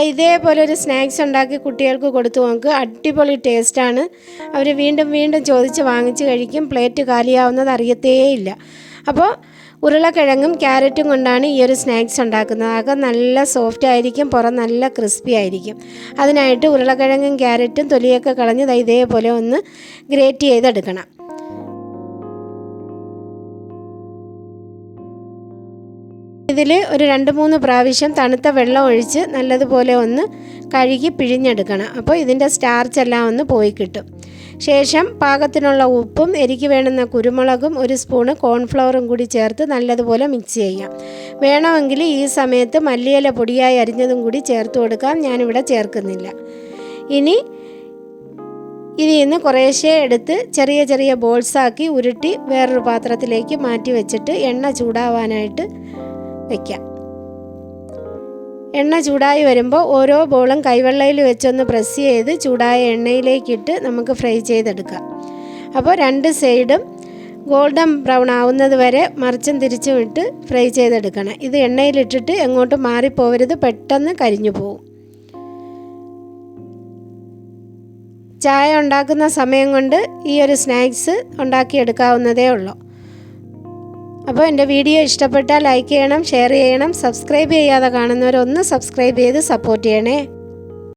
ഇതേപോലെ ഒരു സ്നാക്സ് ഉണ്ടാക്കി കുട്ടികൾക്ക് കൊടുത്തു നോക്ക്. അടിപൊളി ടേസ്റ്റാണ് അവർ വീണ്ടും വീണ്ടും ചോദിച്ച് വാങ്ങിച്ച് കഴിക്കും. പ്ലേറ്റ് കാലിയാവുന്നത് അറിയത്തേയില്ല. അപ്പോൾ ഉരുളക്കിഴങ്ങും ക്യാരറ്റും കൊണ്ടാണ് ഈ ഒരു സ്നാക്സ് ഉണ്ടാക്കുന്നത്. അകം നല്ല സോഫ്റ്റ് ആയിരിക്കും പുറം നല്ല ക്രിസ്പി ആയിരിക്കും. അതിനായിട്ട് ഉരുളക്കിഴങ്ങും ക്യാരറ്റും തൊലിയൊക്കെ കളഞ്ഞ് ഇതേപോലെ ഒന്ന് ഗ്രേറ്റ് ചെയ്തെടുക്കണം. ഇതിൽ ഒരു രണ്ട് മൂന്ന് പ്രാവശ്യം തണുത്ത വെള്ളം ഒഴിച്ച് നല്ലതുപോലെ ഒന്ന് കഴുകി പിഴിഞ്ഞെടുക്കണം. അപ്പോൾ ഇതിന്റെ സ്റ്റാർച്ച് എല്ലാം ഒന്ന് പോയി കിട്ടും. ശേഷം പാകത്തിനുള്ള ഉപ്പും എരിക്ക് വേണ്ടുന്ന കുരുമുളകും ഒരു സ്പൂണ് കോൺഫ്ലവറും കൂടി ചേർത്ത് നല്ലതുപോലെ മിക്സ് ചെയ്യാം. വേണമെങ്കിൽ ഈ സമയത്ത് മല്ലിയില പൊടിയായി അരിഞ്ഞതും കൂടി ചേർത്ത് കൊടുക്കാം. ഞാനിവിടെ ചേർക്കുന്നില്ല. ഇനി ഇതിൽ നിന്ന് കുറേശ്ശെ എടുത്ത് ചെറിയ ചെറിയ ബോൾസാക്കി ഉരുട്ടി വേറൊരു പാത്രത്തിലേക്ക് മാറ്റി വെച്ചിട്ട് എണ്ണ ചൂടാവാനായിട്ട് വയ്ക്കാം എണ്ണ ചൂടായി വരുമ്പോൾ ഓരോ ബോളും കൈവെള്ളയിൽ വെച്ചൊന്ന് പ്രസ് ചെയ്ത് ചൂടായ എണ്ണയിലേക്കിട്ട് നമുക്ക് ഫ്രൈ ചെയ്തെടുക്കാം. അപ്പോൾ രണ്ട് സൈഡും ഗോൾഡൻ ബ്രൗൺ ആവുന്നത് വരെ മറിച്ചും തിരിച്ചും ഇട്ട് ഫ്രൈ ചെയ്തെടുക്കണം. ഇത് എണ്ണയിലിട്ടിട്ട് എങ്ങോട്ടും മാറിപ്പോവരുത്. പെട്ടെന്ന് കരിഞ്ഞു പോകും ചായ ഉണ്ടാക്കുന്ന സമയം കൊണ്ട് ഈ ഒരു സ്നാക്സ് ഉണ്ടാക്കിയെടുക്കാവുന്നതേ ഉള്ളൂ. അപ്പോൾ എന്റെ വീഡിയോ ഇഷ്ടപ്പെട്ടാൽ ലൈക്ക് ചെയ്യണം ഷെയർ ചെയ്യണം സബ്സ്ക്രൈബ് ചെയ്യാതെ കാണുന്നവരൊന്ന് സബ്സ്ക്രൈബ് ചെയ്ത് സപ്പോർട്ട് ചെയ്യണേ.